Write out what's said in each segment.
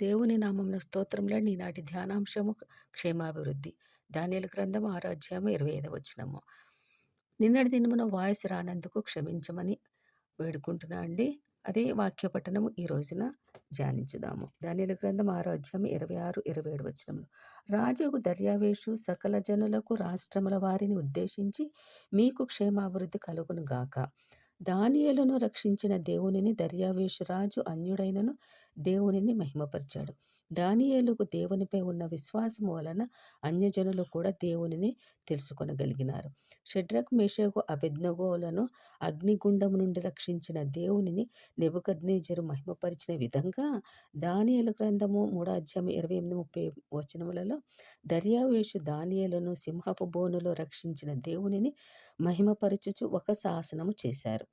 దేవుని నామమున స్తోత్రంలో నీనాటి ధ్యానాంశము క్షేమాభివృద్ధి. ధాన్యాల గ్రంథం ఆరోగ్యము ఇరవై ఐదవ వచనము. నిన్నటి దినమున వాయిస్ రానందుకు క్షమించమని వేడుకుంటున్నా అండి. అదే వాక్య పఠనము ఈ రోజున ధ్యానించుదాము. ధాన్యాల గ్రంథం ఆరోగ్యం ఇరవై ఆరు ఇరవై ఏడు వచనములు. రాజుకు దర్యావేషు సకల జనులకు రాష్ట్రముల వారిని ఉద్దేశించి మీకు క్షేమాభివృద్ధి కలుగును గాక దానియలను రక్షించిన దేవునిని దర్యావేషు రాజు అన్యుడైనను దేవునిని మహిమపరిచాడు. దానియేలుకు దేవునిపై ఉన్న విశ్వాసం వలన అన్యజనులు కూడా దేవునిని తెలుసుకొనగలిగినారు. షడ్రక్ మేషకు అభిజ్ఞగోలను అగ్నిగుండం నుండి రక్షించిన దేవునిని నెబుకద్నేజరు మహిమపరిచిన విధంగా దానియలు గ్రంథము మూడాధ్యాయం ఇరవై ఎనిమిది ముప్పై వచనములలో దర్యావేషు దానియలను సింహపు బోనులో రక్షించిన దేవునిని మహిమపరచుచు ఒక శాసనము చేశారు.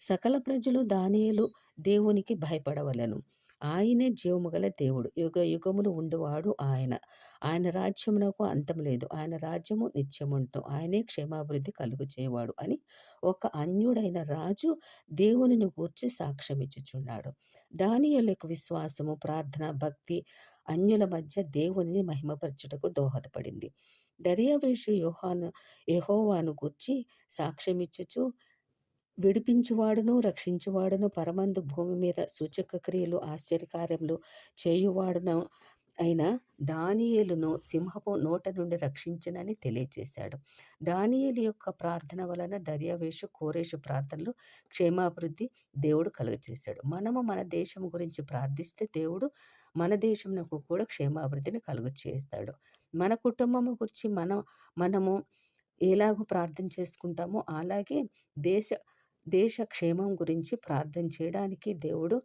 సకల ప్రజలు దానియలు దేవునికి భయపడవలను. ఆయనే జీవము గల దేవుడు. యుగ యుగములు ఉండువాడు ఆయన. ఆయన రాజ్యమునకు అంతం లేదు. ఆయన రాజ్యము నిత్యముంటు. ఆయనే క్షేమాభివృద్ధి కలుగు చేయవాడు అని ఒక అన్యుడైన రాజు దేవునిని గూర్చి సాక్ష్యమిచ్చుచున్నాడు. దాని యొక్క విశ్వాసము ప్రార్థన భక్తి అన్యుల మధ్య దేవునిని మహిమపరచుటకు దోహదపడింది. దర్యావేషు యోహాను యహోవాను గూర్చి సాక్ష్యమిచ్చుచు విడిపించువాడును రక్షించువాడును పరమందు భూమి మీద సూచక క్రియలు ఆశ్చర్యకార్యములు చేయువాడును అయిన దానియేలును సింహపు నోట నుండి రక్షించనని తెలియజేశాడు. దానియేలు యొక్క ప్రార్థన వలన దర్యావేషు కోరేషు ప్రార్థనలు క్షేమాభివృద్ధి దేవుడు కలుగచేశాడు మనము మన దేశం గురించి ప్రార్థిస్తే దేవుడు మన దేశంకు కూడా క్షేమాభివృద్ధిని కలుగు చేస్తాడు మన కుటుంబం గురించి మనం మనము ఎలాగో ప్రార్థన చేసుకుంటామో అలాగే దేశ దేశ క్షేమం గురించి ప్రార్థన చేయడానికి దేవుడు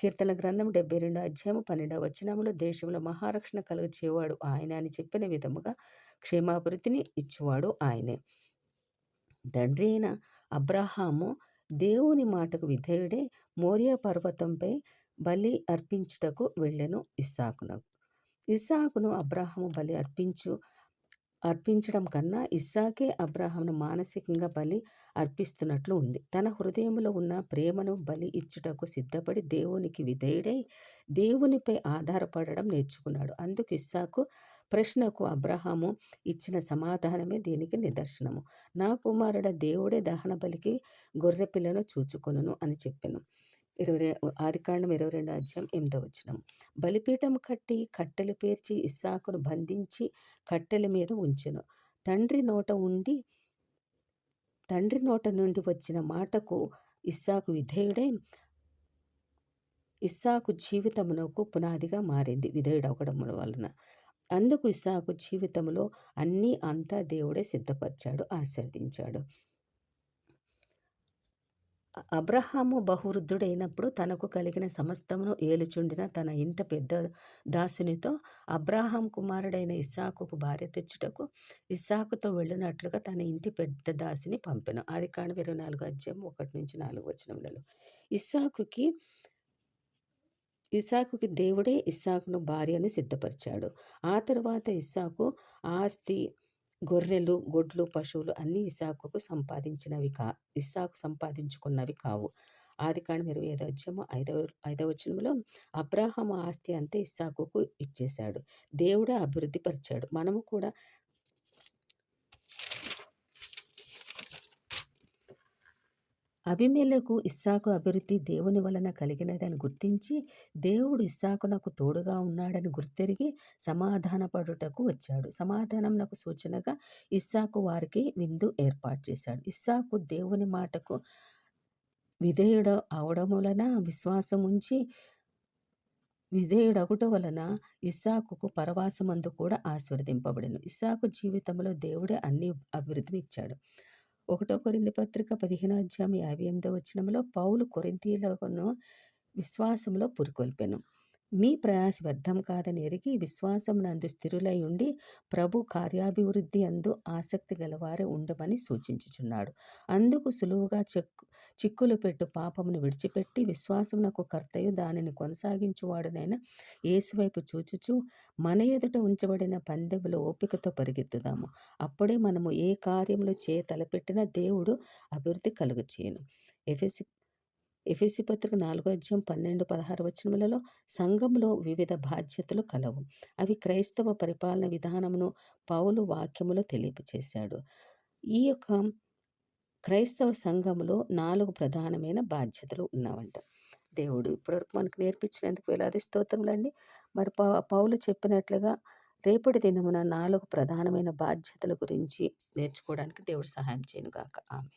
కీర్తన గ్రంథం డెబ్బై రెండు అధ్యాయం పన్నెండవ వచనములో దేశంలో మహారక్షణ కలుగచేవాడు ఆయన అని చెప్పిన విధముగా క్షేమాభివృద్ధిని ఇచ్చేవాడు ఆయనే. తండ్రి అయిన అబ్రహాము దేవుని మాటకు విధేయుడే మోరియా పర్వతంపై బలి అర్పించుటకు వెళ్ళెను ఇస్సాకునకు. ఇస్సాకును అబ్రాహాము బలి అర్పించు అర్పించడం కన్నా ఇస్సాకే అబ్రాహాంను మానసికంగా బలి అర్పిస్తున్నట్లు ఉంది. తన హృదయంలో ఉన్న ప్రేమను బలి ఇచ్చుటకు సిద్ధపడి దేవునికి విధేయుడై దేవునిపై ఆధారపడడం నేర్చుకున్నాడు. అందుకు ఇస్సాకు ప్రశ్నకు అబ్రహాము ఇచ్చిన సమాధానమే దీనికి నిదర్శనము. నా కుమారుడ దేవుడే దహన బలికి గొర్రెపిల్లను చూచుకొనును అని చెప్పాను. ఇరవై ఆదికాండం ఇరవై రెండు అధ్యాయం ఎనిమిదో వచ్చినం బలిపీఠం కట్టి కట్టెలు పేర్చి ఇస్సాకును బంధించి కట్టెల మీద ఉంచెను. తండ్రి నోట ఉండి తండ్రి నోట నుండి వచ్చిన మాటకు ఇస్సాకు విధేయుడై ఇస్సాకు జీవితమునకు పునాదిగా మారింది విధేయుడవడం వలన. అందుకు ఇస్సాకు జీవితంలో అన్నీ అంతా దేవుడే సిద్ధపరిచాడు ఆశీర్వదించాడు. అబ్రహాము బహువృద్ధుడైనప్పుడు తనకు కలిగిన సమస్తమును ఏలుచుండిన తన ఇంట పెద్ద దాసునితో అబ్రహాం కుమారుడైన ఇస్సాకుకు భార్య తెచ్చుటకు ఇస్సాకుతో వెళ్ళినట్లుగా తన ఇంటి పెద్ద దాసిని పంపెను. ఆది కాండం ఇరవై నాలుగు అధ్యాయం ఒకటి నుంచి నాలుగు వచనములలో. ఇస్సాకుకి ఇస్సాకుకి దేవుడే ఇస్సాకును భార్యను సిద్ధపరిచాడు. ఆ తర్వాత ఇస్సాకు ఆస్తి గొర్రెలు గొడ్లు పశువులు అన్నీ ఇసాకుకు సంపాదించినవి కా ఇసాకు సంపాదించుకున్నవి కావు. ఆదికాండం ఇరవై ఐదో అధ్యాయము ఐదవ ఐదవ వచనంలో అబ్రాహం ఆస్తి అంతే ఇస్సాకుకు ఇచ్చేశాడు. దేవుడే అభివృద్ధి పరిచాడు మనము కూడా అభిమేలకు ఇస్సాకు అభివృద్ధి దేవుని వలన కలిగినదని గుర్తించి దేవుడు ఇస్సాకునకు తోడుగా ఉన్నాడని గుర్తెరిగి సమాధానపడుటకు వచ్చాడు. సమాధానం నాకు సూచనగా ఇస్సాకు వారికి విందు ఏర్పాటు చేశాడు. ఇస్సాకు దేవుని మాటకు విధేయుడు అవడం వలన విశ్వాసం ఉంచి విధేయుడగుట వలన ఇస్సాకుకు పరవాసమందు కూడా ఆశీర్వదింపబడను. ఇస్సాకు జీవితంలో దేవుడే అన్ని అభివృద్ధిని ఇచ్చాడు. ఒకటో కొరింది పత్రిక పదిహేను అధ్యాయం యాభై ఎనిమిదో వచ్చినంలో పౌలు కొరింతీలను విశ్వాసంలో పురికొల్పెను. మీ ప్రయాస వ్యర్థం కాదని ఎరిగి విశ్వాసం నందు స్థిరులై ఉండి ప్రభు కార్యాభివృద్ధి అందు ఆసక్తి గలవారే ఉండమని సూచించుచున్నాడు. అందుకు సులువుగా చెక్కు చిక్కులు పెట్టు పాపమును విడిచిపెట్టి విశ్వాసమునకు కర్తయు దానిని కొనసాగించువాడునైనా ఏసువైపు చూచుచు మన ఎదుట ఉంచబడిన పందెములో ఓపికతో పరిగెత్తుదాము. అప్పుడే మనము ఏ కార్యములు చే తలపెట్టిన దేవుడు అభివృద్ధి కలుగు చేయను ఎఫెసి ఎఫెసి పత్రిక నాలుగో అధ్యాయం పన్నెండు పదహారు వచనములలో సంఘంలో వివిధ బాధ్యతలు కలవు. అవి క్రైస్తవ పరిపాలన విధానమును పౌలు వాక్యములో తెలియపచేశాడు. ఈ యొక్క క్రైస్తవ సంఘములో నాలుగు ప్రధానమైన బాధ్యతలు ఉన్నావంట. దేవుడు ఇప్పటివరకు మనకు నేర్పించినందుకు వేలాది స్తోత్రములండి. మరి పౌలు చెప్పినట్లుగా రేపటి దినమున నాలుగు ప్రధానమైన బాధ్యతల గురించి నేర్చుకోవడానికి దేవుడు సహాయం చేయను గాక ఆమె